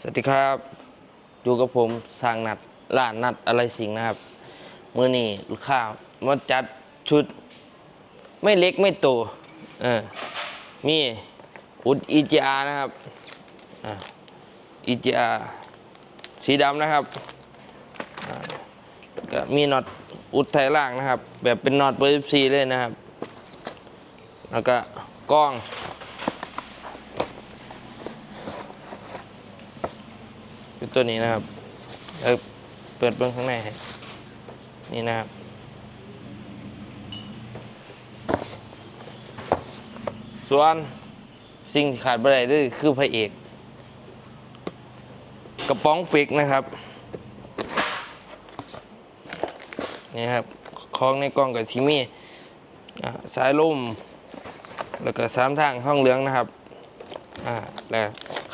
สวัสดีครับอยู่กับผมสร้างนัดร้านนัดอะไรสิงนะครับมื่อนี้ลูกค้ามาจัดชุด ไม่เล็กไม่โตเออมีอุด EGR นะครับอ่า EGR สีดำนะครับอ่าก็มีน็อตอุดไทยล่างนะครับ แบบเป็นน็อตเบอร์14เลยนะครับ แล้วก็กล้อง คือตัวนี้นะครับเออเปิดเบื้องข้างในให้นี่นะครับส่วนสิ่งที่ขาดไม่ได้เลยคือพระเอก กระป๋องฟิกนะครับ นี่ครับของในกล่องกับทิมี่สายลมแล้วก็สามทางห้องเหลืองนะครับ อ่า และ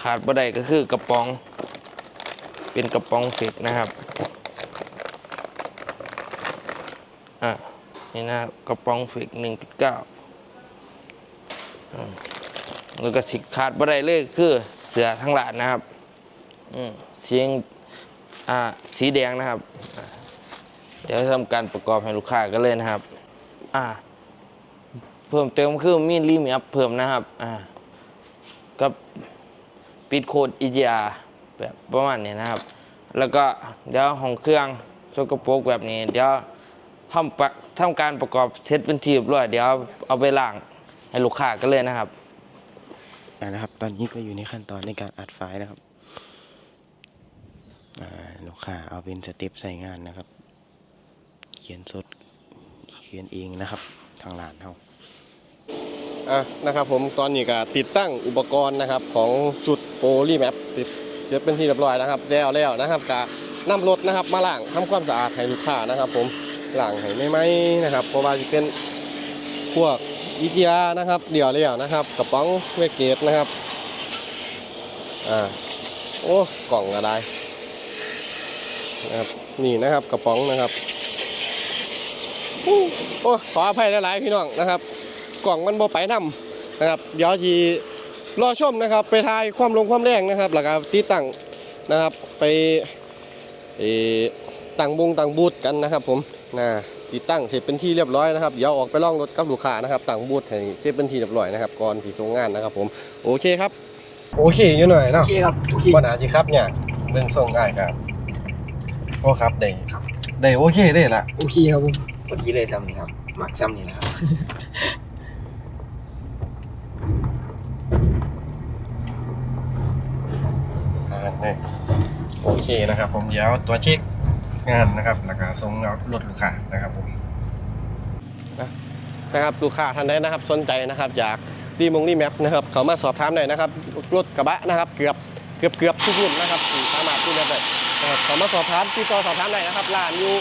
ขาดไม่ได้ก็คือกระป๋อง เป็นกระป๋องฟิกนะครับอะนี่นะครับกระป๋องฟิกหนึ่งจุดเก้าแล้วก็สิขาดบ่ได้เลยคือเสือทั้งหลานนะครับอืมเสียงอ่าสีแดงนะครับ เดี๋ยวทำการประกอบให้ลูกค้ากันเลยนะครับ อ่า เพิ่มเติมคือมีรีมีอัพเพิ่มนะครับ อ่ากับปิดโค้ด EGR แบบประมาณนี้นะครับ แล้วก็เดี๋ยวห้องเครื่องสกปรกแบบนี้ เดี๋ยวทำปะทำการประกอบเซตเป็นทีเรียบร้อยเดี๋ยวเอาไปล้างให้ลูกค้ากันเลยนะครับอ่านะครับ ตอนนี้ก็อยู่ในขั้นตอนในการอัดไฟล์นะครับอ่าลูกค้าเอาเป็นสเต็ปใส่งานนะครับ เขียนสดเขียนเองนะครับ ทางร้านเฮาอะนะครับผมตอนนี้ก็ติดตั้งอุปกรณ์นะครับของจุดโปลีแมปติด เสร็จเป็นที่เรียบร้อยนะครับ แล้วแล้วนะครับกนำรถนะครับมาล้างทำความสะอาดให้ลูกค้านะครับ ผมล้างให้ไม่ไหมนะครับเพราะว่าจะเป็นพวกอิทยานะครับ เดี่ยวแล้วนะครับกระป๋องเวกเกตนะครับอ่าโอ้กล่องอะไรนะครับนี่นะครับกระป๋องนะครับโอ้ขออภัยหลายๆพี่น้องนะครับ กล่องมันบ่ไปนำนะครับเดี๋ยวที รอชมนะครับ ไปทายความลงความแรงนะครับแล้วก็ติดตั้งนะครับไปเอ่อตั้งบงตั้งบูธกันนะครับ ผมนะติดตั้งเสร็จเป็นที่เรียบร้อยนะครับเดี๋ยวออกไปล่องรถกับลูกค้านะครับตั้งบูธให้เสร็จเป็นที่เรียบร้อยนะครับก่อนที่ส่งงานนะครับ ผมโอเคครับ โอเคอยู่หน่อยเนาะโอเคครับโอเคปัญหาสิครับเนี่ยเรื่องส่งได้ครับโอ้ครับได้ได้โอเคได้ละโอเคครับผมพอดีเลยจำนี่ครับหมักจำนี่นะครับ อ่าเนี่โอเคนะครับ ผมเดี๋ยวตัวเช็คงานนะครับแล้วก็ส่งเอารถลูกค้านะครับผมนะนะครับลูกค้าท่านใดนะครับสนใจนะครับอยากดีมงดีแมปนะครับเขามาสอบถามได้นะครับรถกระบะนะครับ เกือบเกือบเกือบทุกรุ่นนะครับที่สามารถที่จะได้นะครับเขามาสอบถามติดต่อสอบถามได้นะครับร้านอยู่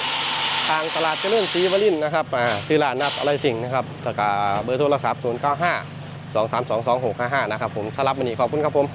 ทางตลาดเจริญศรีวรินนะครับอ่าที่ร้านนับอะไรสิ่งนะครับแล้วก็เบอร์โทรศัพท์0 9 5 2 3 2 2 6 5 5นะครับผมสำหรับวันนี้ขอบคุณครับผม